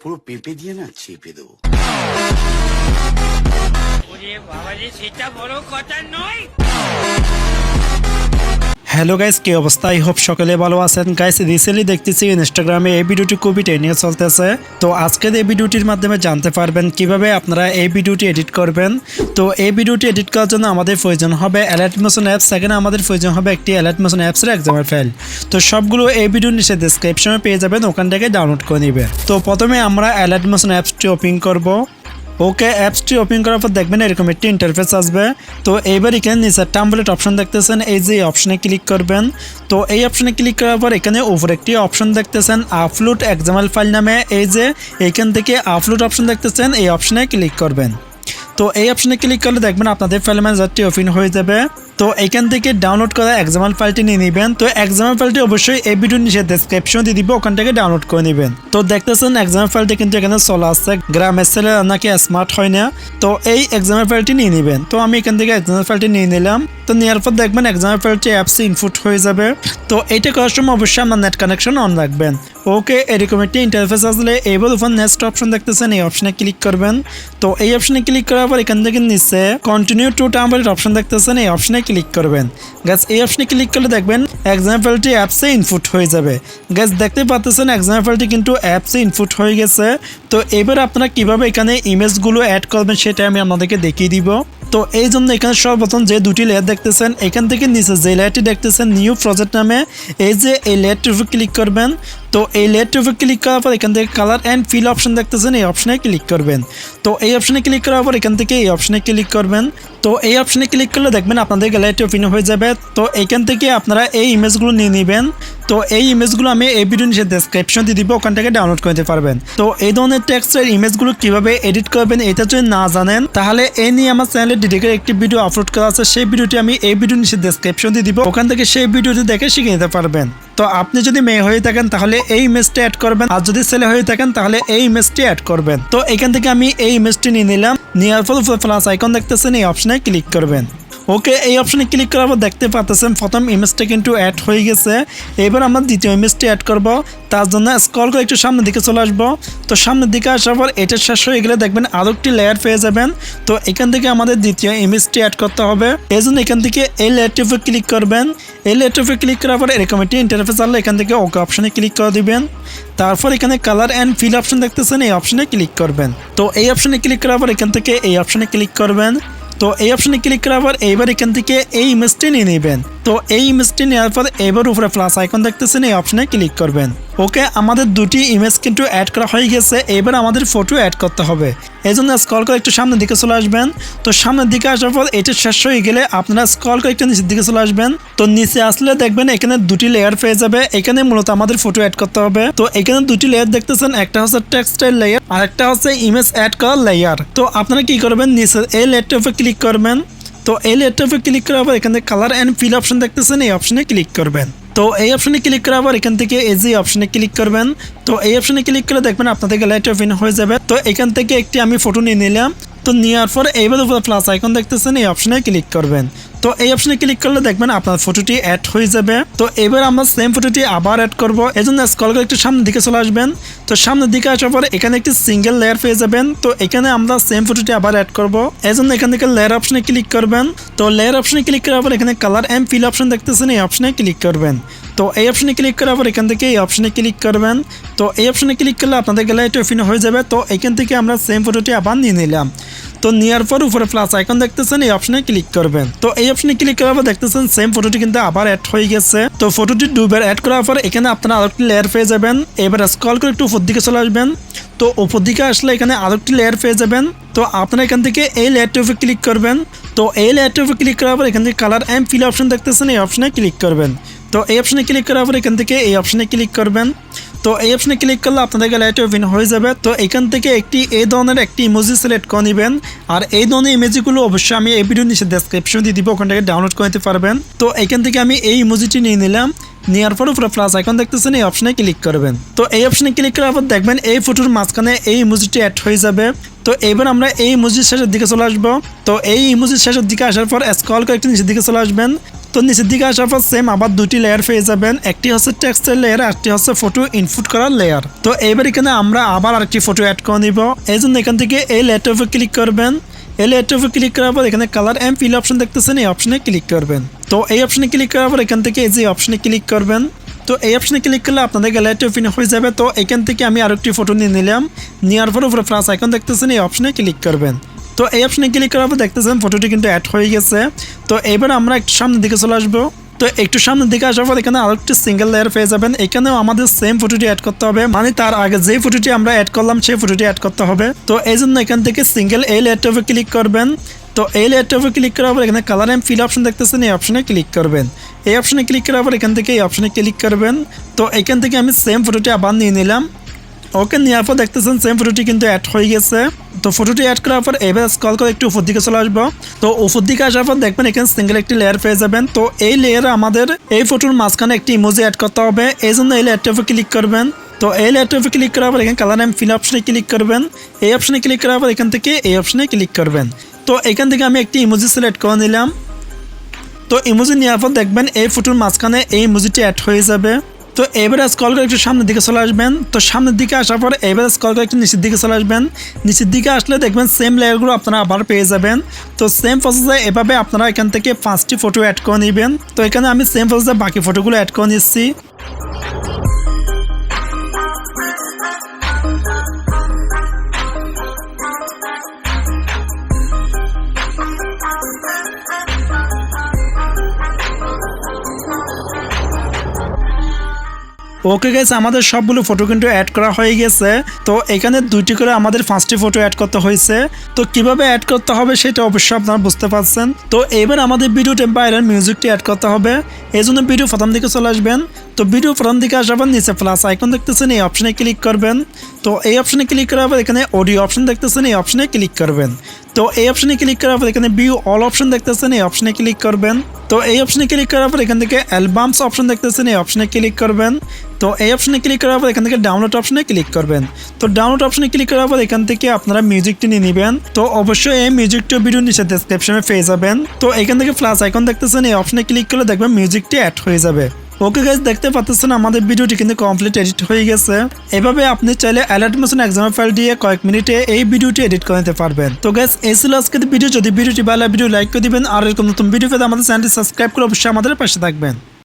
পুরো পেঁপে দিয়ে না চেপে দেবো। বাবা বাবাজি সেটা বড় কথা নয়। হ্যালো গাইস, কি অবস্থা? আই হোপ সকলে ভালো আছেন। গাইস রিসেন্টলি দেখতেছি ইনস্টাগ্রামে এই ভিডিওটি খুবই টেনে চলতেছে। তো আজকের এই ভিডিওটির মাধ্যমে জানতে পারবেন কীভাবে আপনারা এই ভিডিওটি এডিট করবেন। তো এই ভিডিওটি এডিট করার জন্য আমাদের প্রয়োজন হবে অ্যালার্ট মোশন অ্যাপস সেখানে আমাদের প্রয়োজন হবে একটি অ্যালার্ট মোশন অ্যাপসের এক্সামের ফাইল তো সবগুলো এই ভিডিওর নিচে ডিসক্রিপশনে পেয়ে যাবেন। ওখান থেকে ডাউনলোড করে নেবেন। তো প্রথমে আমরা অ্যালার্ট মোশন অ্যাপসটি ওপেন করব। ওকে অ্যাপসটি ওপেন করার পর দেখবেন এরকম একটি ইন্টারফেস আসবে। তো এইবার এখানে নিচের টাম্বলেট অপশন দেখতেছেন, এই যে অপশনে ক্লিক করবেন। তো এই অপশনে ক্লিক করার পর এখানে উপরে একটি অপশন দেখতেছেন আপলোড এক্সামাল ফাইল নামে। এই যে এইখান থেকে আপলোড অপশন দেখতেছেন, এই অপশনে ক্লিক করবেন। তো এই অপশনে ক্লিক করলে দেখবেন আপনাদের ফাইল ম্যানেজারটি ওপেন হয়ে যাবে। তো এখান থেকে ডাউনলোড করা এক্সামাল ফাইলটি নিয়ে নেবেন। তো এক্সামাল ফাইলটি অবশ্যই এই ভিডিওর নিচে ডেসক্রিপশন দিয়ে দিব, ওখান থেকে ডাউনলোড করে নেবেন। তো দেখতেছেন এক্সামাল ফাইলটি কিন্তু এখানে চলে আসছে গ্রামের ছেলে নাকি স্মার্ট হয় না। তো এই এক্সামাল ফাইলটি নিয়ে নেবেন। তো আমি এখান থেকে এক্সামাল ফাইলটি নিয়ে নিলাম। তো নেওয়ার পর দেখবেন এক্সামাল ফাইলটি অ্যাপসে ইনপুট হয়ে যাবে। তো এইটা করার সময় অবশ্যই আপনার নেট কানেকশন অন রাখবেন। ওকে, এরকম একটি ইন্টারফেস আসলে এবার উপর নেক্সট অপশন দেখতেছেন, এই অপশনে ক্লিক করবেন। তো এই অপশনে ক্লিক করার পর এখান থেকে নিচে কন্টিনিউ টু টাম্বলেট অপশন দেখতেছেন, এই অপশনে ক্লিক করবেন। গ্যাস এই অপশনে ক্লিক করলে দেখবেন এক্সাম্পলটি অ্যাপসে ইনপুট হয়ে যাবে। গ্যাস দেখতে পাচ্ছেন এক্সাম্পলটি কিন্তু অ্যাপসে ইনপুট হয়ে গেছে। তো এবার আপনারা কীভাবে এখানে ইমেজগুলো অ্যাড করবেন সেটা আমি আপনাদেরকে দেখিয়ে দিব। তো এই জন্য এখানে সর্বপ্রথম যে দুটি লেয়ার দেখতেছেন, এখান থেকে নিচে যে লেয়ারটি দেখতেছেন নিউ প্রজেক্ট নামে, এই যে এই লেয়ারটির উপর ক্লিক করবেন। তো এই লেয়ারটির উপর ক্লিক করার পর এখান থেকে কালার অ্যান্ড ফিল অপশন দেখতেছেন, এই অপশনে ক্লিক করবেন। তো এই অপশনে ক্লিক করার পর এখান থেকে এই অপশনে ক্লিক করবেন। তো এই অপশনে ক্লিক করলে দেখবেন আপনাদের গ্যালারিটি ওপেন হয়ে যাবে। তো এখান থেকে আপনারা এই ইমেজগুলো নিয়ে নেবেন। তো এই ইমেজগুলো আমি এই ভিডিও নিচে ডেসক্রিপশন দিয়ে দিব, ওখান থেকে ডাউনলোড করতে পারবেন। তো এই ধরনের টেক্সটের ইমেজগুলো কীভাবে এডিট করবেন, এটা যদি না জানেন, তাহলে এই নিয়ে আমার চ্যানেলে ডিটেকের একটি ভিডিও আপলোড করা আছে। সেই ভিডিওটি আমি এই ভিডিও নিচে ডেসক্রিপশন দিয়ে দিব, ওখান থেকে সেই ভিডিওটি দেখে শিখে নিতে পারবেন। তো আপনি যদি মেয়ে হয়ে থাকেন, তাহলে এই ইমেজটি অ্যাড করবেন। আর যদি ছেলে হয়ে থাকেন, তাহলে এই ইমেজটি অ্যাড করবেন। তো এখান থেকে আমি এই ইমেজটি নিয়ে নিলাম। নেওয়ার ফল প্লাস আইকন দেখতেছেন, এই অপশনে ক্লিক করবেন। ওকে, এই অপশনে ক্লিক করার পর দেখতে পাচ্ছেন প্রথম ইমেজটা কিন্তু অ্যাড হয়ে গেছে। এবার আমরা দ্বিতীয় ইমেজটি অ্যাড করব। তার জন্য স্ক্রল করে একটু সামনের দিকে চলে আসব। তো সামনের দিকে আসার পর এটা শেষ হয়ে গেলে দেখবেন আরও একটি লেয়ার পেয়ে যাবেন। তো এখান থেকে আমাদের দ্বিতীয় ইমেজটি অ্যাড করতে হবে। এই জন্য এখান থেকে এই লেয়ারটির উপর ক্লিক করবেন। এই লেয়ারটির উপর ক্লিক করার পর এরকম একটি ইন্টারফেস আসলে এখান থেকে ওকে অপশনে ক্লিক করে দিবেন। তারপর এখানে কালার অ্যান্ড ফিল অপশন দেখতেছেন, এই অপশনে ক্লিক করবেন। তো এই অপশনে ক্লিক করার পর এখান থেকে এই অপশনে ক্লিক করবেন। তো এই অপশনে ক্লিক করার পর এইবার এখান থেকে এই ইমেজটি নিয়ে নেবেন। তো এই ইমেজটি নেওয়ার পর এবার উপরে প্লাস আইকন দেখতেছেন, এই অপশনে ক্লিক করবেন। ওকে আমাদের দুটি ইমেজ কিন্তু অ্যাড করা হয়ে গেছে এবার আমাদের ফটো অ্যাড করতে হবে। এই জন্য স্কল করে একটু সামনের দিকে চলে আসবেন। তো সামনের দিকে আসার পর এটা শেষ হয়ে গেলে আপনারা স্কল করে একটু নিচের দিকে চলে আসবেন। তো নিচে আসলে দেখবেন এখানে দুটি লেয়ার পেয়ে যাবে। এখানে মূলত আমাদের ফটো অ্যাড করতে হবে। তো এখানে দুটি লেয়ার দেখতেছেন, একটা হচ্ছে টেক্সটাইল লেয়ার আর একটা হচ্ছে ইমেজ অ্যাড করার লেয়ার তো আপনারা কি করবেন? নিচের এই লেয়ারটার উপর ক্লিক করবেন। তো এই লেয়ারটার উপর ক্লিক করার পর এখানে কালার অ্যান্ড ফিল অপশন দেখতেছেন, এই অপশনে ক্লিক করবেন। তো এই অপশনে ক্লিক করার পর এখান থেকে এই যে অপশনে ক্লিক করবেন, তো এই অপশনে ক্লিক করে দেখবেন আপনাদের গ্যালারিটা ওপেন হয়ে যাবে। তো এখান থেকে একটি আমি ফটো নিয়ে নিলাম। তো নেওয়ার পর এইবার উপরে প্লাস আইকন দেখতেছেন, এই অপশনে ক্লিক করবেন। তো এই অপশনে ক্লিক করলে দেখবেন আপনার ফটোটি অ্যাড হয়ে যাবে। তো এবার আমরা সেম ফটোটি আবার অ্যাড করব। এই জন্য করে একটু সামনের দিকে চলে আসবেন। তো সামনের দিকে আসার পর এখানে একটি সিঙ্গেল লেয়ার পেয়ে যাবেন। তো এখানে আমরা সেম ফটোটি আবার অ্যাড করব। এই জন্য এখান থেকে লেয়ার অপশনে ক্লিক করবেন। তো লেয়ার অপশনে ক্লিক করার পর এখানে কালার অ্যান্ড ফিল অপশন দেখতেছেন, এই অপশনে ক্লিক করবেন। তো এই অপশনে ক্লিক করার পর এখান থেকে এই অপশনে ক্লিক করবেন। তো এই অপশনে ক্লিক করলে আপনাদের গ্যালারিটি ওপেন হয়ে যাবে। তো এখান থেকে আমরা সেম ফটোটি আবার নিয়ে নিলাম। তো নেওয়ার পর উপরে প্লাস আইকন দেখতেছেন, এই অপশনে ক্লিক করবেন। তো এই অপশনে ক্লিক করার পর দেখতেছেন সেম ফটোটি কিন্তু আবার অ্যাড হয়ে গেছে। তো ফটোটি দুবার অ্যাড করার পর এখানে আপনারা আরেকটি লেয়ার পেয়ে যাবেন। এবার স্ক্রল করে একটু উপর দিকে চলে আসবেন। তো উপর দিকে আসলে এখানে আরেকটি লেয়ার পেয়ে যাবেন। তো আপনারা এখান থেকে এই লেয়ারটির উপর ক্লিক করবেন। তো এই লেয়ারটির উপর ক্লিক করার পর এখান থেকে কালার অ্যান্ড ফিল অপশন দেখতেছেন, এই অপশনে ক্লিক করবেন। তো এই অপশনে ক্লিক করার পর এখান থেকে এই অপশনে ক্লিক করবেন। তো এই অপশনে ক্লিক করলে আপনাদের গ্যালারিটি ওপেন হয়ে যাবে। তো এখান থেকে একটি এই ধরনের একটি ইমোজি সিলেক্ট করে নেবেন। আর এই ধরনের ইমেজগুলো অবশ্যই আমি এই ভিডিও নিচে ডেসক্রিপশন দিয়ে দিব, ওখান থেকে ডাউনলোড করে নিতে পারবেন। তো এখান থেকে আমি এই ইমোজিটি নিয়ে নিলাম। নেওয়ার পর উপরে প্লাস আইকন দেখতেছেন, এই অপশনে ক্লিক করবেন। তো এই অপশনে ক্লিক করার পর দেখবেন এই ফটোর মাঝখানে এই ইমোজিটি অ্যাড হয়ে যাবে। তো এবার আমরা এই ইমোজির শেষের দিকে চলে আসব। তো এই ইমোজির শেষের দিকে আসার পর স্কল করে একটু নিচের দিকে চলে আসবেন। তো নিচের দিকে আসার পর সেম আবার দুটি লেয়ার পেয়ে যাবেন। একটি হচ্ছে টেক্সটের লেয়ার একটি হচ্ছে ফটো ইনপুট করার লেয়ার তো এবার এখানে আমরা আবার আরেকটি ফটো অ্যাড করে নিব। এই জন্য এখান থেকে এই লেয়ারটার উপর ক্লিক করবেন। এই লেয়ারটার উপর ক্লিক করার পর এখানে কালার অ্যান্ড ফিল অপশন দেখতেছেন, এই অপশনে ক্লিক করবেন। তো এই অপশনে ক্লিক করার পর এখান থেকে এই যে অপশনে ক্লিক করবেন। তো এই অপশনে ক্লিক করলে আপনাদের গ্যালারিটি ওপেন হয়ে যাবে। তো এখান থেকে আমি আরেকটি ফটো নিয়ে নিলাম। নেওয়ার পর উপরে প্লাস আইকন দেখতেছেন, এই অপশনে ক্লিক করবেন। তো এই অপশনে ক্লিক করার পর দেখতেছেন ফটোটি কিন্তু অ্যাড হয়ে গেছে। তো এবার আমরা একটু সামনের দিকে চলে আসব। তো একটু সামনের দিকে আসার পর এখানে আরেকটি সিঙ্গেল লেয়ার পেয়ে যাবেন। এখানেও আমাদের সেম ফটোটি অ্যাড করতে হবে। মানে তার আগে যে ফটোটি আমরা অ্যাড করলাম, সেই ফটোটি অ্যাড করতে হবে। তো এই জন্য এখান থেকে সিঙ্গেল এই লেয়ারটার উপর ক্লিক করবেন। তো এই লেয়ারটার উপর ক্লিক করার পর এখানে কালার অ্যান্ড ফিল অপশন দেখতেছেন, এই অপশনে ক্লিক করবেন। এই অপশনে ক্লিক করার পর এখান থেকে এই অপশনে ক্লিক করবেন। তো এখান থেকে আমি সেম ফটোটি আবার নিয়ে নিলাম। ওকে, নেওয়ার পর দেখতেছেন সেম ফটোটি কিন্তু অ্যাড হয়ে গেছে। তো ফটোটি অ্যাড করার পর এবার স্কল করে একটু উপর দিকে চলে আসব। তো উপর দিকে আসার পর দেখবেন এখানে সিঙ্গেল একটি লেয়ার পেয়ে যাবেন। তো এই লেয়ারে আমাদের এই ফটোর মাঝখানে একটি ইমোজি অ্যাড করতে হবে। এই জন্য এই লেয়ারটার উপর ক্লিক করবেন। তো এই লেয়ারটার ক্লিক করার পর এখানে কালার অ্যান্ড ফিল অপশনে ক্লিক করবেন। এই অপশনে ক্লিক করার পর এখান থেকে এই অপশনে ক্লিক করবেন। তো এখান থেকে আমি একটি ইমোজি সিলেক্ট করে নিলাম। তো ইমোজি নেওয়ার পর দেখবেন এই ফটোর মাঝখানে এই ইমোজিটি অ্যাড হয়ে যাবে। তো এবারে স্কল করে একটু সামনের দিকে চলে আসবেন। তো সামনের দিকে আসার পর এবারে স্কল করে একটু নিচের দিকে চলে আসবেন। নিচের দিকে আসলে দেখবেন সেম লেয়ারগুলো আপনারা আবার পেয়ে যাবেন। তো সেম প্রসেসে এভাবে আপনারা এখান থেকে পাঁচটি ফটো অ্যাড করে নেবেন। তো এখানে আমি সেম প্রসেসে বাকি ফটোগুলো অ্যাড করে নিচ্ছি। ওকে গেছে আমাদের সবগুলো ফটো কিন্তু অ্যাড করা হয়ে গেছে। তো এখানে দুইটি করে আমাদের পাঁচটি ফটো অ্যাড করতে হয়েছে। তো কীভাবে অ্যাড করতে হবে সেটা অবশ্যই আপনারা বুঝতে পারছেন। তো এবার আমাদের ভিডিওতে বাইরের মিউজিকটি অ্যাড করতে হবে। এই জন্য ভিডিও প্রথম দিকে চলে আসবেন। তো ভিডিও প্রথম দিকে আসার পর নিচে প্লাস আইকন দেখতেছেন, এই অপশনে ক্লিক করবেন। তো এই অপশনে ক্লিক করার পর এখানে অডিও অপশন দেখতেছেন, এই অপশনে ক্লিক করবেন। তো এই অপশনে ক্লিক করার পর এখানে ভিউ অল অপশন দেখতেছেন, এই অপশনে ক্লিক করবেন। তো এই অপশনে ক্লিক করার পর এখান থেকে অ্যালবামস অপশন দেখতেছেন, এই অপশনে ক্লিক করবেন। তো এই অপশনে ক্লিক করার পর এখান থেকে ডাউনলোড অপশনে ক্লিক করবেন। তো ডাউনলোড অপশনে ক্লিক করার পর এখান থেকে আপনারা মিউজিকটি নিয়ে নেবেন। তো অবশ্যই এই মিউজিকটি ভিডিও নিচে ডেসক্রিপশনে পেয়ে যাবেন। তো এখান থেকে প্লাস আইকন দেখতেছেন, এই অপশনে ক্লিক করলে দেখবেন মিউজিকটি অ্যাড হয়ে যাবে। ওকে গাইজ দেখতে পাচ্ছেন আমাদের ভিডিওটি কিন্তু কমপ্লিট এডিট হয়ে গেছে। এভাবে আপনি চাইলে অ্যালার্ট মোশন এক্সাম ফাইল দিয়ে কয়েক মিনিটে এই ভিডিওটি এডিট করে নিতে পারবেন। তো গাইজ এই ছিল আজকের ভিডিও যদি ভিডিওটি ভালো ভিডিও লাইক করে দিবেন। আর এরকম নতুন ভিডিও পেতে আমাদের চ্যানেলটি সাবস্ক্রাইব করে অবশ্যই আমাদের পাশে থাকবেন।